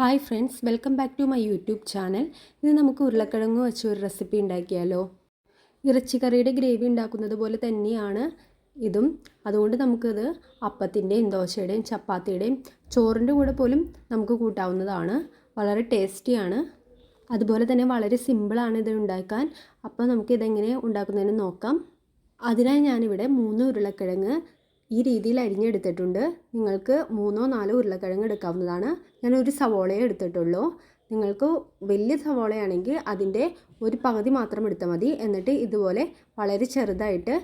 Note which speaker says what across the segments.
Speaker 1: Hi friends welcome back to my YouTube channel ഇത് നമുക്ക് ഉരുളക്കിഴങ്ങ് വെച്ച് ഒരു റെസിപ്പി ഉണ്ടാക്കിയാലോ. ഇറച്ചിക്കറിയുടെ ഗ്രേവി ഉണ്ടാക്കുന്നത് പോലെ തന്നെയാണ് ഇതും. അതുകൊണ്ട് നമുക്കിത് അപ്പത്തിന്റെയും ദോശയുടെയും ചപ്പാത്തിയുടെയും ചോറിന്റെ കൂടെ പോലും നമുക്ക് കൂട്ടാവുന്നതാണ്. വളരെ ടേസ്റ്റിയാണ് അതുപോലെ തന്നെ വളരെ സിമ്പിളാണ് ഇത് ഉണ്ടാക്കാൻ. അപ്പോൾ നമുക്കിതെങ്ങനെ ഉണ്ടാക്കുന്നതിന് നോക്കാം. അതിനായി ഞാനിവിടെ മൂന്ന് ഉരുളക്കിഴങ്ങ് ഈ രീതിയിൽ അരിഞ്ഞെടുത്തിട്ടുണ്ട്. നിങ്ങൾക്ക് മൂന്നോ നാലോ ഉരുളക്കിഴങ്ങ് എടുക്കാവുന്നതാണ്. ഞാനൊരു സവോളയെ എടുത്തിട്ടുള്ളൂ. നിങ്ങൾക്ക് വലിയ സവോളയാണെങ്കിൽ അതിന്റെ ഒരു പകുതി മാത്രം എടുത്താൽ മതി. എന്നിട്ട് ഇതുപോലെ വളരെ ചെറുതായിട്ട്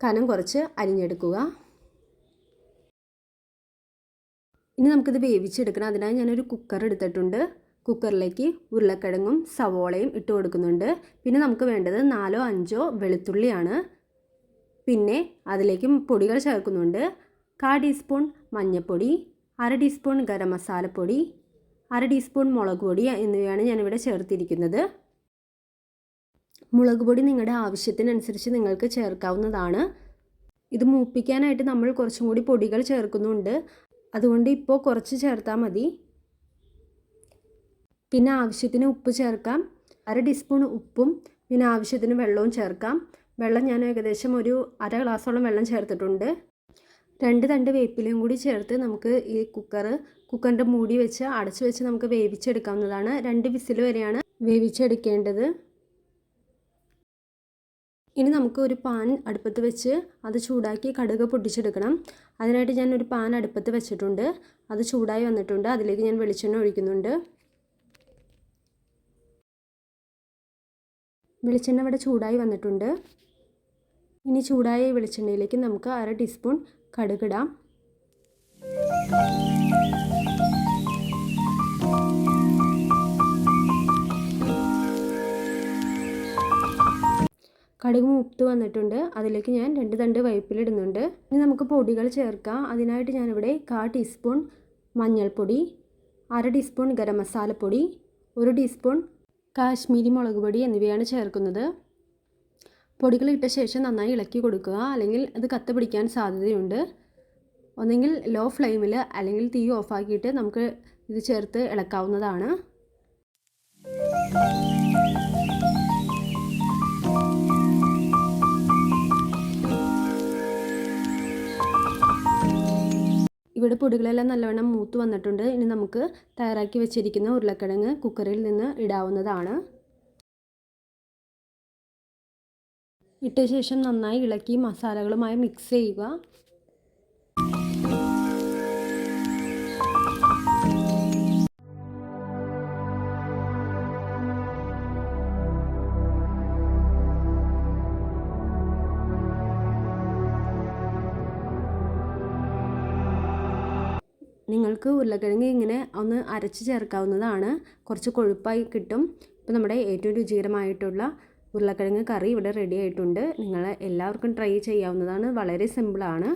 Speaker 1: കനം കുറച്ച് അരിഞ്ഞെടുക്കുക. ഇനി നമുക്കിത് വേവിച്ചെടുക്കണം. അതിനായി ഞാനൊരു കുക്കർ എടുത്തിട്ടുണ്ട്. കുക്കറിലേക്ക് ഉരുളക്കിഴങ്ങും സവോളയും ഇട്ട് കൊടുക്കുന്നുണ്ട്. പിന്നെ നമുക്ക് വേണ്ടത് നാലോ അഞ്ചോ വെളുത്തുള്ളിയാണ്. പിന്നെ അതിലേക്ക് പൊടികൾ ചേർക്കുന്നുണ്ട്. കാ ടീസ്പൂൺ മഞ്ഞൾപ്പൊടി അര ടീസ്പൂൺ ഗരം മസാലപ്പൊടി അര ടീസ്പൂൺ മുളക് പൊടി എന്നിവയാണ് ഞാനിവിടെ ചേർത്തിരിക്കുന്നത്. മുളക് പൊടി നിങ്ങളുടെ ആവശ്യത്തിനനുസരിച്ച് നിങ്ങൾക്ക് ചേർക്കാവുന്നതാണ്. ഇത് മൂപ്പിക്കാനായിട്ട് നമ്മൾ കുറച്ചും കൂടി പൊടികൾ ചേർക്കുന്നുണ്ട്. അതുകൊണ്ട് ഇപ്പോൾ കുറച്ച് ചേർത്താൽ മതി. പിന്നെ ആവശ്യത്തിന് ഉപ്പ് ചേർക്കാം. അര ടീസ്പൂൺ ഉപ്പും പിന്നെ ആവശ്യത്തിന് വെള്ളവും ചേർക്കാം. വെള്ളം ഞാൻ ഏകദേശം ഒരു അര ഗ്ലാസ്സോളം വെള്ളം ചേർത്തിട്ടുണ്ട്. രണ്ട് തണ്ട് വേപ്പിലയും കൂടി ചേർത്ത് നമുക്ക് ഈ കുക്കർ കുക്കറിന്റെ മൂടി വെച്ച് അടച്ചു വെച്ച് നമുക്ക് വേവിച്ചെടുക്കാവുന്നതാണ്. രണ്ട് വിസിൽ വരെയാണ് വേവിച്ചെടുക്കേണ്ടത്. ഇനി നമുക്ക് ഒരു പാൻ അടുപ്പത്ത് വെച്ച് അത് ചൂടാക്കി കടുക് പൊട്ടിച്ചെടുക്കണം. അതിനായിട്ട് ഞാൻ ഒരു പാൻ അടുപ്പത്ത് വെച്ചിട്ടുണ്ട്. അത് ചൂടായി വന്നിട്ടുണ്ട്. അതിലേക്ക് ഞാൻ വെളിച്ചെണ്ണ ഒഴിക്കുന്നുണ്ട്. വെളിച്ചെണ്ണ ഇവിടെ ചൂടായി വന്നിട്ടുണ്ട്. ഇനി ചൂടായ വെളിച്ചെണ്ണയിലേക്ക് നമുക്ക് അര ടീസ്പൂൺ കടുകിടാം കടുക് മുപ്പത്ത് വന്നിട്ടുണ്ട്. അതിലേക്ക് ഞാൻ രണ്ട് തണ്ട് വൈപ്പിലിടുന്നുണ്ട് ഇനി നമുക്ക് പൊടികൾ ചേർക്കാം. അതിനായിട്ട് ഞാനിവിടെ കാ ടീസ്പൂൺ മഞ്ഞൾപ്പൊടി അര ടീസ്പൂൺ ഗരം മസാലപ്പൊടി ഒരു ടീസ്പൂൺ കാശ്മീരി മുളക് പൊടി എന്നിവയാണ് ചേർക്കുന്നത്. പൊടികൾ ഇട്ട ശേഷം നന്നായി ഇളക്കി കൊടുക്കുക. അല്ലെങ്കിൽ അത് കത്ത് പിടിക്കാൻ സാധ്യതയുണ്ട്. ഒന്നെങ്കിൽ ലോ ഫ്ലെയിമിൽ അല്ലെങ്കിൽ തീ ഓഫാക്കിയിട്ട് നമുക്ക് ഇത് ചേർത്ത് ഇളക്കാവുന്നതാണ്. ഇവിടെ പൊടികളെല്ലാം നല്ലവണ്ണം മൂത്ത് വന്നിട്ടുണ്ട്. ഇനി നമുക്ക് തയ്യാറാക്കി വെച്ചിരിക്കുന്ന ഉരുളക്കിഴങ്ങ് കുക്കറിൽ നിന്ന് ഇടാവുന്നതാണ്. ഇട്ട ശേഷം നന്നായി ഇളക്കി മസാലകളുമായി മിക്സ് ചെയ്യുക. നിങ്ങൾക്ക് ഉരുളക്കിഴങ്ങ് ഇങ്ങനെ ഒന്ന് അരച്ച് ചേർക്കാവുന്നതാണ്. കുറച്ച് കൊഴുപ്പായി കിട്ടും. ഇപ്പം നമ്മുടെ ഏറ്റവും രുചികരമായിട്ടുള്ള ഉരുളക്കിഴങ്ങ് കറി ഇവിടെ റെഡി ആയിട്ടുണ്ട്. നിങ്ങൾ എല്ലാവർക്കും ട്രൈ ചെയ്യാവുന്നതാണ്. വളരെ സിമ്പിളാണ്